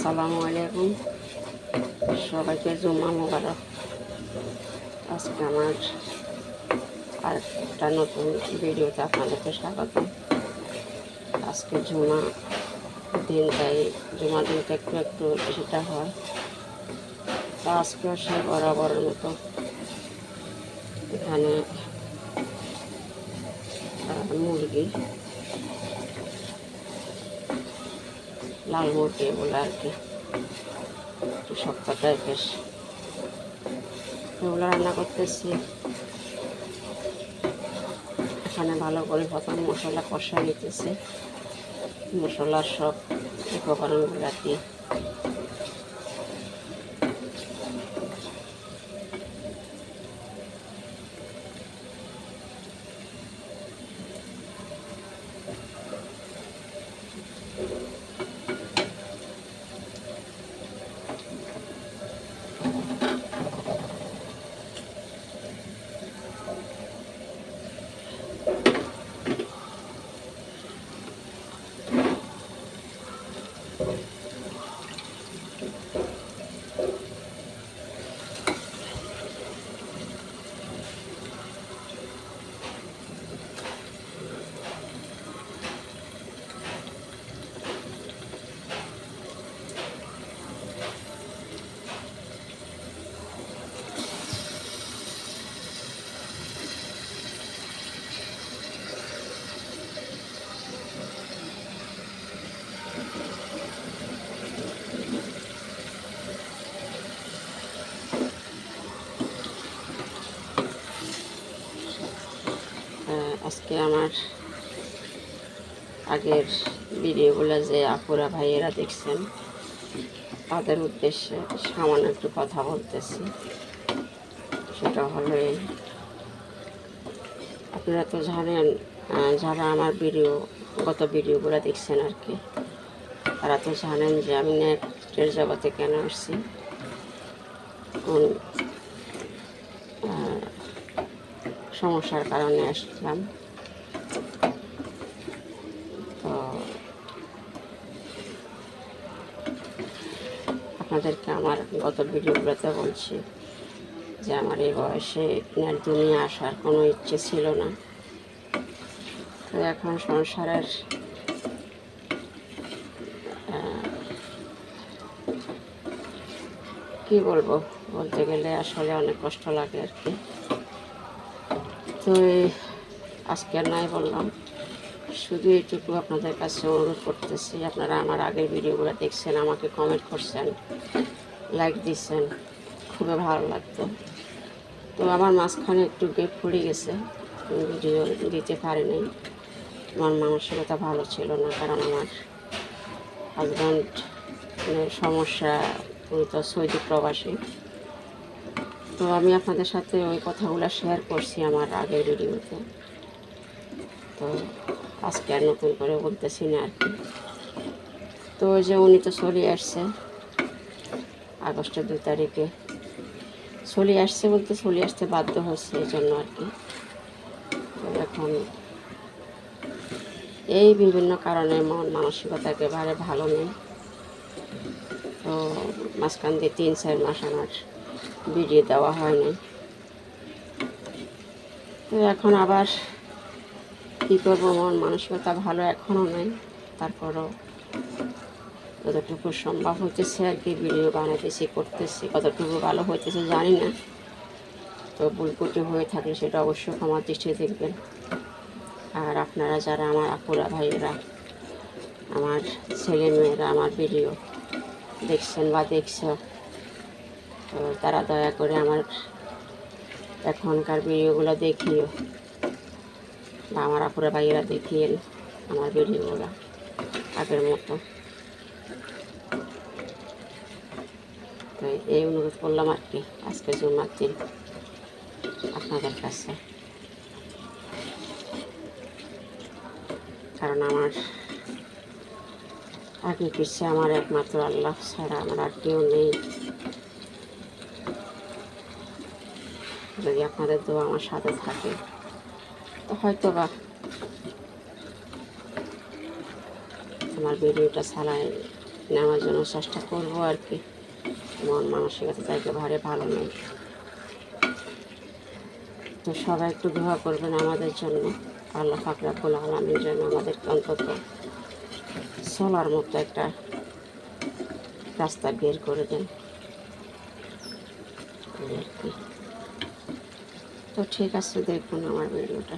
আসসালামু আলাইকুম। সবাইকে জুম্মা মোবারক। আজকে আমার আর একটা নতুন ভিডিওতে আপনাদেরকে স্বাগতম। আজকে জুমা দিন, তাই জুমা দিনটা একটু একটু বেশিটা হয়। তা আজকেও সে বরাবরের মতো এখানে মুরগি লাল মুরগি বলে আর কি। একটু শক্ত টাইপের এগুলো রান্না করতেছি। এখানে ভালো করে প্রথম মশলা কষা নিতেছে। মশলার সব উপকরণগুলো দিয়ে আজকে আমার আগের ভিডিওগুলো যে আপুরা ভাইয়েরা দেখছেন, তাদের উদ্দেশ্যে সামান্য একটু কথা বলতেছি। সেটা হলো আপনারা তো জানেন যারা আমার ভিডিও, গত ভিডিওগুলো দেখছেন আর কি, তারা তো জানেন যে আমি নেটের জগতে কেন আসছি। সমস্যার কারণে আসলাম তো আপনাদেরকে আমার গত ভিডিওগুলোতে বলছি যে আমার এই বয়সে দুনিয়া আসার কোনো ইচ্ছে ছিল না। তো এখন সংসারের কি বলব? বলতে গেলে আসলে অনেক কষ্ট লাগে আর কি। তো আজকে নাই বললাম। শুধু এইটুকু আপনাদের কাছে অনুরোধ করতেছি, আপনারা আমার আগের ভিডিওগুলো দেখছেন, আমাকে কমেন্ট করছেন লাইক দিচ্ছেন, খুবই ভালো লাগতো। তো আমার মাঝখানে একটু গেপ পড়ে গেছে ভিডিও দিতে পারিনি। আমার মানসিকতা ভালো ছিল না, কারণ আমার হাজব্যান্ড সমস্যা, উনি তো সৌদি প্রবাসী। তো আমি আপনাদের সাথে ওই কথাগুলো শেয়ার করছি আমার আগের ভিডিওতে। তো আজকে আর নতুন করে বলতেছি না আর কি। তো ওই যে উনি তো চলে আসছে, আগস্টের দু তারিখে। চলে আসছে বলতে চলে আসতে বাধ্য হচ্ছে এই জন্য আর কি। এখন এই বিভিন্ন কারণে মন মানসিকতা একেবারে ভালো নেই। তো মাঝখান দিয়ে তিন, চার মাস আমার ভিডিও দেওয়া হয়নি। তো এখন আবার কী করব মন মানসিকতা ভালো এখনও নেই। তারপরও যতটুকু সম্ভব হইতেছে আর কি, ভিডিও বানাতেছি করতেছি, কতটুকু ভালো হইতেছে জানি না। তো ভুলকুটি হয়ে থাকলে সেটা অবশ্যই ক্ষমা দৃষ্টি দেখবেন। আর আপনারা যারা আমার আপুরা ভাইয়েরা, আমার ছেলে মেয়েরা, আমার ভিডিও দেখছেন বা দেখছ, তো তারা দয়া করে আমার এখনকার ভিডিওগুলো দেখিও। আমার আপুরা ভাইয়েরা দেখিয়ে আমার ভিডিওগুলো আগের মতো। তো এই অনুরোধ করলাম আর কি, আজকে জুমার দিন আপনাদের কাছে। কারণ আমার আগে পিছিয়ে আমার একমাত্র আল্লাহ ছাড়া আমার আর কেউ নেই। যদি আপনাদের দোয়া আমার সাথে থাকে। হয়তো বা আমার ভিডিওটা চালায় নেওয়ার জন্য চেষ্টা করব আর কি। মন মানসিকতা তাইকে ভারে ভালো নেই। তো সবাই একটু দোয়া করবেন আমাদের জন্য। আল্লাহ ফাকরাবুল আলমীর জন্য আমাদেরকে অন্তত চলার মতো একটা রাস্তা বের করে দেন। তো ঠিক আছে, দেখুন আমার ভিডিওটা।